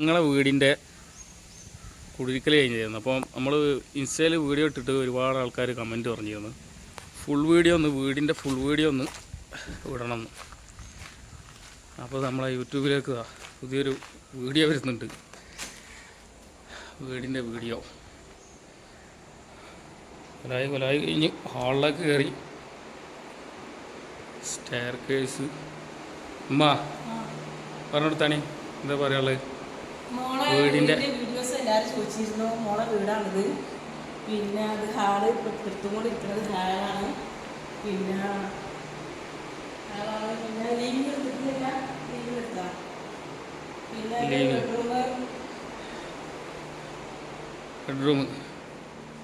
നിങ്ങളെ വീടിന്റെ കുടിരിക്കൽ കഴിഞ്ഞിരുന്നു. അപ്പോൾ നമ്മൾ ഇൻസ്റ്റയിൽ വീഡിയോ ഇട്ടിട്ട് ഒരുപാട് ആൾക്കാർ കമന്റ് പറഞ്ഞിരുന്നു. ഫുൾ വീഡിയോ ഒന്ന് വീടിന്റെ ഫുൾ വീഡിയോ ഒന്ന് വിടണം അപ്പോൾ നമ്മളെ യൂട്യൂബിലേക്ക് പുതിയൊരു വീഡിയോ വരുന്നുണ്ട്. വീടിന്റെ വീഡിയോ. കൊലായി കൊലായി കഴിഞ്ഞ് ഹാളിലേക്ക് കയറി. സ്റ്റെയർ കേസ് ഉമ്മ പറഞ്ഞെടുത്താണി. എന്താ പറയാനുള്ളത്? വീടിന്റെ- വീഡിയോസ് എല്ലാവരും ചോദിച്ചിരുന്നു. മോളെ വീടാണിത്. പിന്നെ അത് ഹാൾ എടുത്തുകൊണ്ടിരിക്കുന്നത് ഹാളാണ്. പിന്നെ ഹാളാണ്. പിന്നെ ലീവിങ് എടുത്തിട്ടില്ല. എടുത്താ. പിന്നെ ബെഡ്റൂം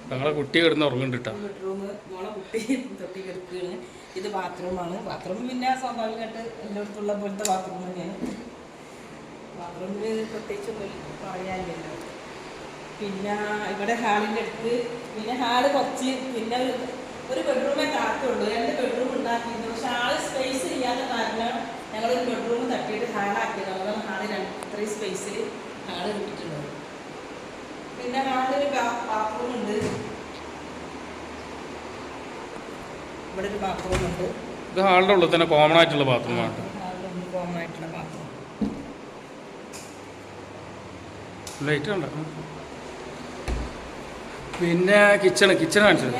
ഞങ്ങളെ കുട്ടി കിടന്ന് ഉറങ്ങുന്നുണ്ട് ബെഡ്റൂം മോളെ കുട്ടി തൊട്ടി കിടക്കുകയാണ് ഇത് ബാത്റൂമാണ് ബാത്റൂം പിന്നെ സ്വാഭാവികമായിട്ട് എല്ലായിടത്തുള്ള പോലത്തെ ബാത്റൂം തന്നെയാണ്. ബാത്റൂമിൽ പ്രത്യേകിച്ചൊന്നും പറയാനില്ലല്ലോ. പിന്നെ ഇവിടെ ഹാളിന്റെ അടുത്ത് പിന്നെ ഹാൾ കുറച്ച് പിന്നെ ഒരു- ബെഡ്റൂമേ താത്തുള്ളൂ രണ്ട് ബെഡ്റൂം ഉണ്ടാക്കിയിരുന്നു. പക്ഷെ ആൾ സ്പേസ് ഇല്ലാത്ത കാരണം ഞങ്ങളൊരു ബെഡ്റൂം തട്ടിയിട്ട് ഹാളാക്കിയത്. അതുകൊണ്ട് ഹാൾ രണ്ട് ഇത്രയും സ്പേസിൽ ഹാൾ കിട്ടിയിട്ടുള്ളത് പിന്നെ ഹാളിലൊരു ബാത്റൂം ഉണ്ട്. ഇവിടെ ഒരു ബാത്റൂം ഉണ്ട്. ഇത് ഹാളിന്റെ ഉള്ളിൽ തന്നെ കോമൺ ആയിട്ടുള്ള ബാത്റൂമാണ് കോമൺ ആയിട്ടുള്ള ബാത്റൂം ലൈറ്റ് ഉണ്ട് പിന്നെ കിച്ചണ് കിച്ചൺ കാണിച്ചത്.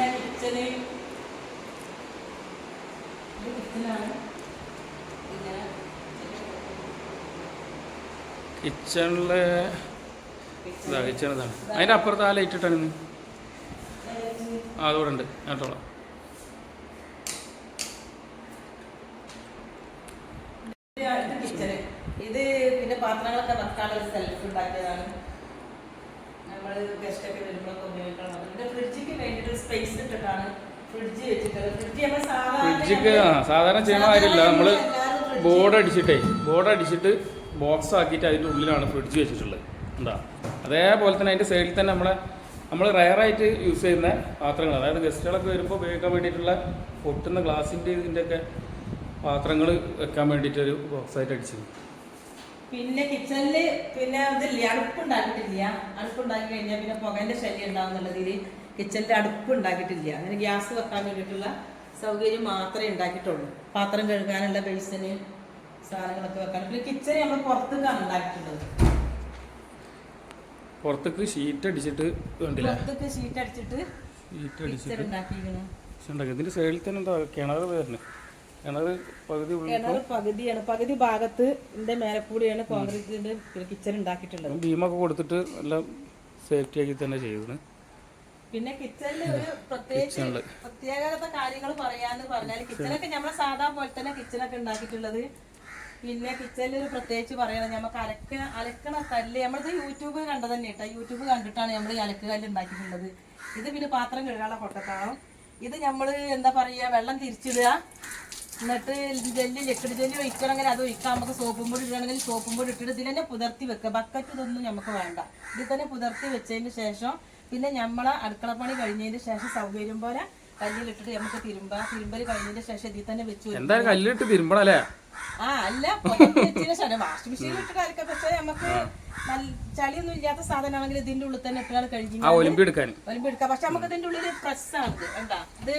കിച്ചണിൽ ഇത് കിച്ചൺ ഇതാണ്. അതിന്റെ അപ്പുറത്ത് ആ ലൈറ്റ് ഇട്ടാണ് ആ അതുകൂടെ ഉണ്ട്. കേട്ടോളാം ഇത് പാത്രങ്ങളൊക്കെ വെക്കാനുള്ള ഒരു സെൽഫ് ഉണ്ടാക്കിയതാണ്. നമ്മൾ ഗസ്റ്റ് ഒക്കെ വരുമ്പോഴൊക്കെ ഉപയോഗിക്കണം പിന്നെ ഫ്രിഡ്ജിക്ക് വേണ്ടിയിട്ട് സ്പേസ് ഇട്ടിട്ടാണ് ഫ്രിഡ്ജ് വെച്ചിട്ടുള്ളത് ഫ്രിഡ്ജ് നമ്മൾ സാധാരണ സാധാരണ ചെയ്യുന്ന കാര്യമില്ല. നമ്മൾ ബോർഡ് അടിച്ചിട്ടേ ബോർഡ് അടിച്ചിട്ട് ബോക്സ് ആക്കിയിട്ട് അതിന്റെ ഉള്ളിലാണ് ഫ്രിഡ്ജ് വെച്ചിട്ടുള്ളത്. എന്താ? അതേപോലെ തന്നെ അതിന്റെ സൈഡിൽ തന്നെ നമ്മളെ നമ്മൾ റയറായിട്ട് യൂസ് ചെയ്യുന്ന പാത്രങ്ങൾ അതായത് ഗസ്റ്റുകളൊക്കെ വരുമ്പോൾ ഉപയോഗിക്കാൻ വേണ്ടിയിട്ടുള്ള പൊട്ടുന്ന ഗ്ലാസിന്റെ ഇതിന്റെയൊക്കെ പാത്രങ്ങൾ വെക്കാൻ വേണ്ടിയിട്ടൊരു ബോക്സായിട്ട് അടിച്ചിരുന്നു. പിന്നെ കിച്ചണിൽ പിന്നെ ഇതില്ല അടുപ്പുണ്ടാക്കിയിട്ടില്ല. അടുപ്പുണ്ടാക്കി കഴിഞ്ഞാൽ പിന്നെ പുകന്റെ ശല്യം ഉണ്ടാവുന്നുള്ളതിൽ കിച്ചണിൽ അടുപ്പ് ഉണ്ടാക്കിയിട്ടില്ല അങ്ങനെ ഗ്യാസ് വെക്കാൻ വേണ്ടിയിട്ടുള്ള സൗകര്യം മാത്രമേ ഉണ്ടാക്കിയിട്ടുള്ളൂ. പാത്രം കഴുകാനുള്ള ബേസിന് സാധനങ്ങളൊക്കെ വെക്കാൻ. പിന്നെ കിച്ചൺ നമ്മൾ പുറത്തേക്കാണ് ഉണ്ടാക്കിയിട്ടുള്ളത്. പുറത്തേക്ക് ഷീറ്റ് അടിച്ചിട്ട് പുറത്തേക്ക് ഷീറ്റ് അടിച്ചിട്ട് ഷീറ്റ് അടിച്ചിട്ട്. ഉണ്ടാക്കിയിരിക്കണം ഇതിന്റെ സൈഡിൽ തന്നെ എന്താ കിണർ വരുന്നത് കിണർ പകുതിയാണ്. പകുതി ഭാഗത്ത് മേലെ കൂടിയാണ് കോൺക്രീറ്റിന്റെ കിച്ചൺ ഉണ്ടാക്കിയിട്ടുള്ളത്. ഭീമൊക്കെ കൊടുത്തിട്ട് എല്ലാം സേഫ്റ്റി ആക്കി തന്നെ ചെയ്തത് പിന്നെ കിച്ചണിൽ ഒരു പ്രത്യേകിച്ച് പ്രത്യേകത കാര്യങ്ങൾ പറയാന്ന് പറഞ്ഞാൽ കിച്ചണൊക്കെ നമ്മളെ സാധാ പോലെ തന്നെ കിച്ചണൊക്കെ ഉണ്ടാക്കിയിട്ടുള്ളത്. പിന്നെ കിച്ചണിൽ ഒരു പ്രത്യേകിച്ച് പറയണം നമുക്ക് അലക്ക അലക്കണ കല്ല് നമ്മളിത് യൂട്യൂബ് കണ്ടത് തന്നെ കേട്ടോ. യൂട്യൂബ് കണ്ടിട്ടാണ് നമ്മൾ ഈ അലക്ക് കല്ല് ഉണ്ടാക്കിയിട്ടുള്ളത്. ഇത് പിന്നെ പാത്രം കഴുകാനുള്ള കൊട്ടത്താളം ഇത് നമ്മൾ എന്താ പറയുക വെള്ളം തിരിച്ചിടുക. എന്നിട്ട് ജെല്ലി ലിക്വിഡ് ജെല്ലി ഒഴിക്കണമെങ്കിൽ അത് ഒഴിക്കാം. നമുക്ക് സോപ്പും പൊടി ഇടണമെങ്കിൽ സോപ്പും പൊടി ഇട്ടിട്ട് ഇതിൽ തന്നെ പുതർത്തി വെക്കുക. ബക്കറ്റ് ഇതൊന്നും നമുക്ക് വേണ്ട. ഇതിൽ തന്നെ പുതർത്തി വെച്ചതിന് ശേഷം പിന്നെ നമ്മളെ അടുക്കളപ്പണി കഴിഞ്ഞതിന് ശേഷം സൗകര്യം പോലെ കല്ലിലിട്ടിട്ട് നമുക്ക് തിരുമ്പ. തിരുമ്പൽ കഴിഞ്ഞതിന് ശേഷം ഇതിൽ തന്നെ വെച്ചു. എന്തായാലും കല്ലിട്ട് തിരുമ്പണല്ലേ ആ അല്ല വാഷിംഗ് മെഷീനിൽ ഇട്ടിട്ട് അരക്കാം പക്ഷേ നമുക്ക് ചളിയൊന്നും ഇല്ലാത്ത സാധനമാണെങ്കിൽ ഇതിന്റെ ഉള്ളിൽ തന്നെ കഴുകി ആ ഒലിമ്പി എടുക്കാൻ. ഒലിമ്പി എടുക്കാം. പക്ഷെ നമുക്ക് ഇതിന്റെ ഉള്ളിൽ പ്രസ്സാണ് എന്താ? ഇത്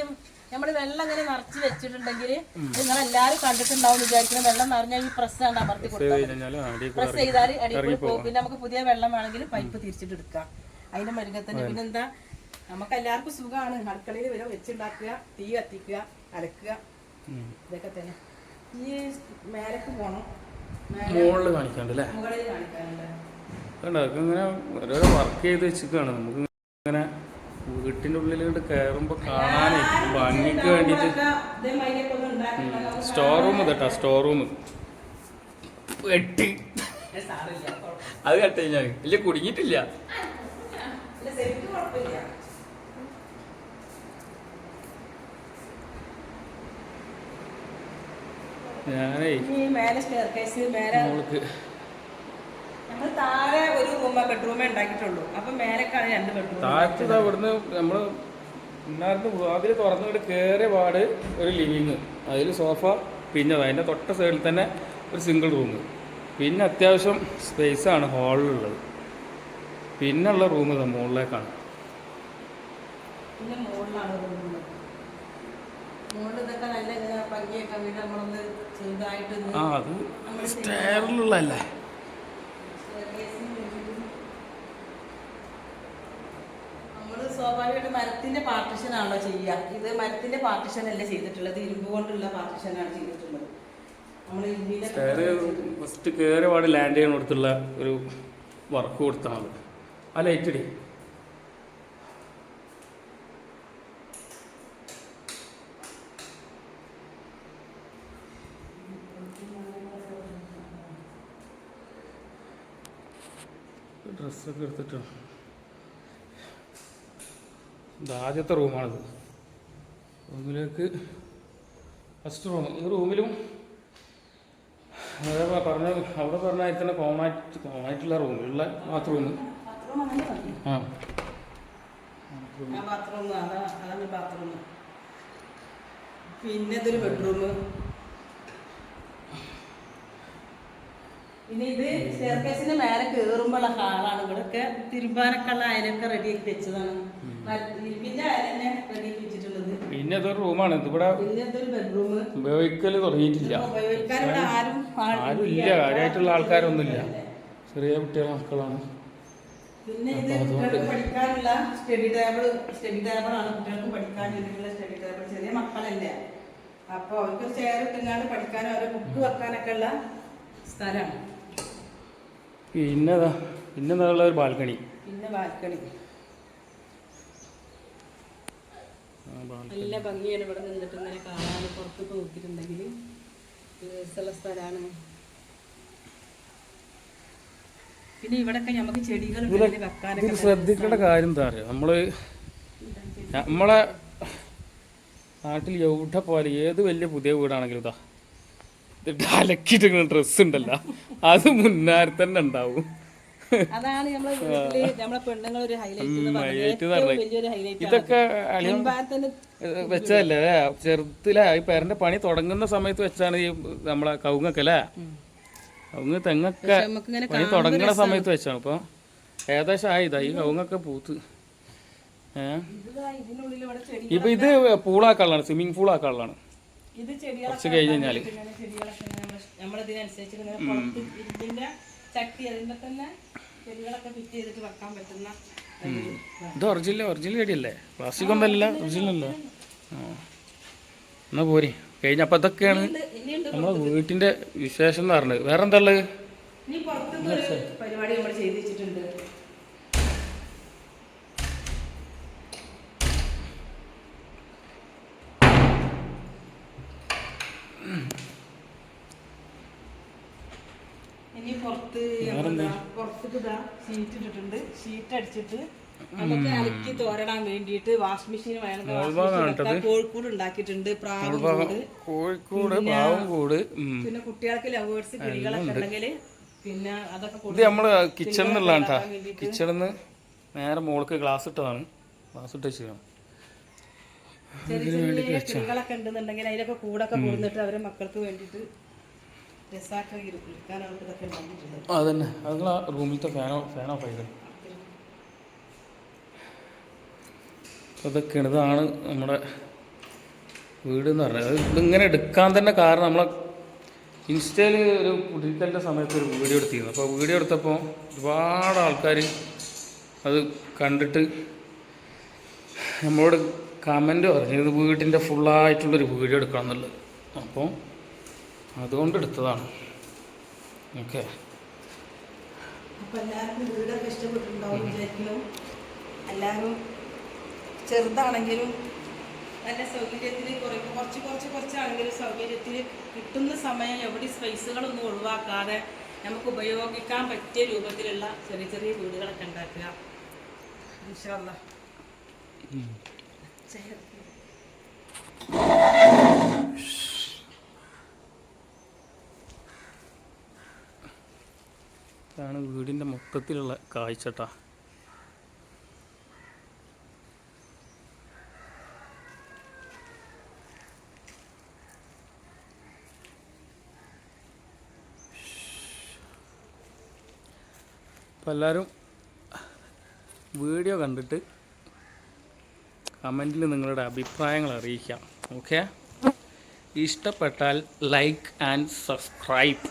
നമ്മൾ വെള്ളം ഇങ്ങനെ നിറച്ച് വെച്ചിട്ടുണ്ടെങ്കിൽ നിങ്ങൾ എല്ലാവരും കണ്ടിട്ടുണ്ടാവും വിചാരിക്കുന്ന. വെള്ളം നിറഞ്ഞാൽ ഈ പ്രസ് പ്രസ്സാണ് അമർത്തി കൊടുത്താൽ പ്രസ് ചെയ്താൽ അടിയിൽ പോകും. പിന്നെ നമുക്ക് പുതിയ വെള്ളം വേണമെങ്കിൽ പൈപ്പ് തിരിച്ചിട്ട് എടുക്കാം. അതിന്റെ മരുന്നത്തിന് പിന്നെ എന്താ നമുക്ക് എല്ലാവർക്കും സുഖമാണ്. അടുക്കളയിൽ വരെ വെച്ചുണ്ടാക്കുക തീ കത്തിക്കുക അലക്കുക. ഇതൊക്കെ തന്നെ. ഈ മേലക്ക് പോണം. മുകളിൽ കാണിക്കാണ്ട് മുകളിൽ കാണിക്കാനുണ്ട്. കണ്ടോ അതൊക്കെ ഇങ്ങനെ ഓരോരോ വർക്ക് ചെയ്ത് വെച്ചിരിക്കുകയാണ്. നമുക്ക് ഇങ്ങനെ വീട്ടിന്റെ ഉള്ളിലോട്ട് കയറുമ്പോൾ കാണാനേ ഭംഗിക്ക് വേണ്ടിയിട്ട്. ഉണ്ടാക്കി സ്റ്റോർ റൂം കേട്ടോ സ്റ്റോർ റൂം വെട്ടി. അത് കട്ട് ഞാൻ ഇല്ല കുടുങ്ങിയിട്ടില്ല. കുഴപ്പമില്ല ഞാനേ മേലെ സ്റ്റെയർ കേസ് മേലെ നമ്മൾ താഴെ ഒരു റൂമ ബെഡ്റൂമേ ഉണ്ടാക്കിയിട്ടുള്ളൂ. അപ്പൊ മേലേക്കാണ് രണ്ട് ബെഡ്റൂം താഴത്ത് ഇവിടുന്ന് നമ്മൾ ഇന്നാർന്ന് വാതിൽ തുറന്നുകൊണ്ട് കയറിയ പാട് ഒരു ലിവിങ് അതിൽ സോഫ പിന്നെ അതിന്റെ തൊട്ട സൈഡിൽ തന്നെ ഒരു സിംഗിൾ റൂം പിന്നെ അത്യാവശ്യം സ്പേസ് സ്പേസാണ് ഹാളിലുള്ളത് പിന്നുള്ള റൂം ഇതാ മുകളിലേക്കാണ് പിന്നെ മുകളിലാണ് റൂമുള്ളത് മുകളിൽ ഇതൊക്കെ നല്ല ഇങ്ങനെ ഭംഗിയൊക്കെ വീട് നമ്മളൊന്ന് ചെറുതായിട്ട് ഒന്ന് ആ അത് സ്റ്റെയറിലുള്ളതല്ലേ നമ്മൾ സ്വാഭാവികമായിട്ട് മരത്തിന്റെ പാർട്ടിഷൻ ആണല്ലോ ചെയ്യുക? ഇത് മരത്തിന്റെ പാർട്ടിഷൻ അല്ല ചെയ്തിട്ടുള്ളത്? ഇരുമ്പ് കൊണ്ടുള്ള പാർട്ടിഷനാണ് ചെയ്തിട്ടുള്ളത്. നമ്മൾ ഇരുമ്പിന്റെ ഫസ്റ്റ് കയറിയ പാട് ലാൻഡ് കൊടുത്തുള്ള ഒരു വർക്ക് കൊടുത്താണ് ആ ലൈറ്റ് ഇടി. ഡ്രസ്സൊക്കെ എടുത്തിട്ടാണ് ഇത് ആദ്യത്തെ റൂമാണിത്. റൂമിലേക്ക് ഫസ്റ്റ് റൂം ഈ റൂമിലും പ- പറഞ്ഞ അവിടെ പറഞ്ഞാൽ തന്നെ കോമൺ ആയിട്ട് കോമൺ ആയിട്ടുള്ള റൂമിലുള്ള ബാത്റൂം ബാത്റൂം അങ്ങനെ ആ. ബാത്റൂം അതാ പിന്നെ ഇതൊരു ബെഡ്റൂം പിന്നെ ഇത് സ്റ്റെയർകേസിന് മേലെ കയറുമ്പോഴുള്ള ഹാളാണ്. ഇവിടെയൊക്കെ തിരുമ്പാനൊക്കെ ഉള്ള അയലൊക്കെ റെഡിയാക്കി വെച്ചതാണ്. പിന്നെ ഇതൊരു റൂമാണ്. ഇതിവിടെ ഉപയോഗിക്കൽ തുടങ്ങിയിട്ടില്ല. ആരും ഇല്ല. കാര്യമായിട്ടുള്ള ആൾക്കാരൊന്നുമില്ല. ചെറിയ കുട്ടികളെ മക്കളാണ്. പിന്നെ ഇത് കുട്ടികൾക്ക് പഠിക്കാനുള്ള സ്റ്റഡി ടേബിൾ സ്റ്റഡി കുട്ടികൾക്ക് പഠിക്കാൻ വേണ്ടിയിട്ടുള്ള സ്റ്റഡി ടേബിൾ. ചെറിയ മക്കളല്ലേ. അപ്പോൾ അവർക്ക് ചെയർ ഇട്ടുങ്ങാണ്ട് പഠിക്കാനും അവരെ ബുക്ക് വെക്കാനൊക്കെ ഉള്ള സ്ഥലമാണ് പിന്നെ പിന്നെ ഒരു ബാൽക്കണി. പിന്നെ ബാൽക്കണി ആ, ബാൽക്കണി. നല്ല ഭംഗിയാണ് ഇവിടെ നിന്നിട്ട് ഇങ്ങനെ കാണാൻ പുറത്തൊക്കെ നോക്കിയിട്ടുണ്ടെങ്കിൽ രസമുള്ള സ്ഥലമാണ്. പിന്നെ ഇവിടെയൊക്കെ നമുക്ക് ചെടികൾ വെക്കാനൊക്കെ ശ്രദ്ധിക്കേണ്ട കാര്യം എന്താ പറയുക നമ്മൾ നമ്മളെ നാട്ടിൽ എവിടെ പോലെ ഏത് വലിയ പുതിയ വീടാണെങ്കിലും ഇതാ. ഇത് അലക്കിയിട്ട് ഡ്രസ്സ് ഉണ്ടല്ലോ. അത് മുന്നാരി തന്നെ ഉണ്ടാവും. അതാണ് നമ്മളെ വീട്ടിൽ നമ്മളെ പെണ്ണുങ്ങൾ ഒരു ഹൈലൈറ്റ്. ഇതൊക്കെ അല്ലേ? ചെറുതിലെ ഈ പേരന്റെ പണി തുടങ്ങുന്ന സമയത്ത് വെച്ചാണ് ഈ നമ്മളെ കവുങ്ങൊക്കെ അല്ലേ? കവുങ്ങ് തെങ്ങൊക്കെ പണി തുടങ്ങുന്ന സമയത്ത് വെച്ചാണ്. ഇപ്പൊ ഏകദേശം ആയി. ഇതാ ഈ കവുങ്ങൊക്കെ പൂത്ത്. ഇപ്പൊ ഇത് പൂളാക്കാളാണ് സ്വിമ്മിങ് ചെടികളൊക്കെ കുറച്ച് കഴിഞ്ഞ് കഴിഞ്ഞാൽ. നമ്മളിതിനനുസരിച്ച് ചട്ടി അതിന്റെ തന്നെ ചെടികളൊക്കെ ഫിറ്റ് ചെയ്തിട്ട് വെക്കാൻ പറ്റുന്ന. ഇത് ഒറിജിനൽ ഒറിജിനൽ ചെടിയല്ലേ? പ്ലാസ്റ്റിക് ഒന്നല്ല ഒറിജിനൽ അല്ലേ. എന്നാ പോരെ കഴിഞ്ഞ അപ്പൊ ഇനിയുണ്ട് നമ്മളെ വീട്ടിന്റെ വിശേഷം എന്ന് പറഞ്ഞത്. വേറെ എന്താ ഉള്ളത് പരിപാടി നമ്മൾ ചെയ്ത് പുറത്തേക്ക് ഷീറ്റ് ഇട്ടിട്ടുണ്ട്. ഷീറ്റ് അടിച്ചിട്ട് നമുക്ക് അലക്കി തോരടാൻ വേണ്ടിയിട്ട് മെഷീൻ കോഴിക്കോട് ഉണ്ടാക്കിയിട്ടുണ്ട് കോഴിക്കോട്. പിന്നെ കുട്ടികൾക്ക് ലവേഴ്സ് കിളികളൊക്കെ ഉണ്ടെങ്കിൽ പിന്നെ അതൊക്കെ ഇത് നമ്മൾ കിച്ചണിൽ നിന്നുള്ളതാണ് കിച്ചണിൽ നിന്ന് നേരെ മോൾക്ക് ഗ്ലാസ് ഇട്ടതാണ്. ഗ്ലാസ് ഇട്ട് വെച്ചിരിക്കണം ചെറിയ ചെറിയ കിളികളൊക്കെ ഉണ്ടെന്നുണ്ടെങ്കിൽ അതിലൊക്കെ കൂടൊക്കെ കൊടുത്തിട്ട് അവരെ മക്കൾക്ക് വേണ്ടിയിട്ട് അത് നിങ്ങൾ ആ റൂമിലത്തെ ഫാൻ ഫാൻ ഓഫ് ആയത്. അതൊക്കെയാണ്. ഇതാണ് നമ്മുടെ വീട് എന്ന് പറഞ്ഞത് ഇതിങ്ങനെ എടുക്കാൻ തന്നെ കാരണം നമ്മളെ ഇൻസ്റ്റയിൽ ഒരു കുടിക്കലിന്റെ സമയത്ത് ഒരു വീഡിയോ എടുത്തിരുന്നു. അപ്പോൾ വീഡിയോ എടുത്തപ്പോൾ ഒരുപാട് ആൾക്കാർ അത് കണ്ടിട്ട് നമ്മളോട് കമന്റ് പറഞ്ഞു ഇത് വീട്ടിന്റെ ഫുള്ളായിട്ടുള്ളൊരു വീഡിയോ എടുക്കണം എന്നുള്ളത്. അപ്പോൾ അതുകൊണ്ട് എടുത്തതാണ്. ഓക്കെ. എല്ലാവരും ചെറുതാണെങ്കിലും നല്ല സൗകര്യത്തിൽ കുറേ കുറച്ച് കുറച്ച് കുറച്ചാണെങ്കിലും സൗകര്യത്തിൽ കിട്ടുന്ന സമയം എവിടെ സ്പേസുകളൊന്നും ഒഴിവാക്കാതെ നമുക്ക് ഉപയോഗിക്കാൻ പറ്റിയ രൂപത്തിലുള്ള ചെറിയ ചെറിയ വീടുകളൊക്കെ ഉണ്ടാക്കുക. ഇൻഷാല്ലാ. ശരി. ഇതാണ് വീടിന്റെ മൊത്തത്തിലുള്ള കാഴ്ചട്ടാ. അപ്പോൾ എല്ലാവരും വീഡിയോ കണ്ടിട്ട് കമന്റിൽ നിങ്ങളുടെ അഭിപ്രായങ്ങൾ അറിയിക്കാം ഓക്കെ? ഇഷ്ടപ്പെട്ടാൽ ലൈക്ക് ആൻഡ് സബ്സ്ക്രൈബ്.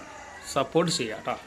സപ്പോർട്ട് ചെയ്യാം കേട്ടോ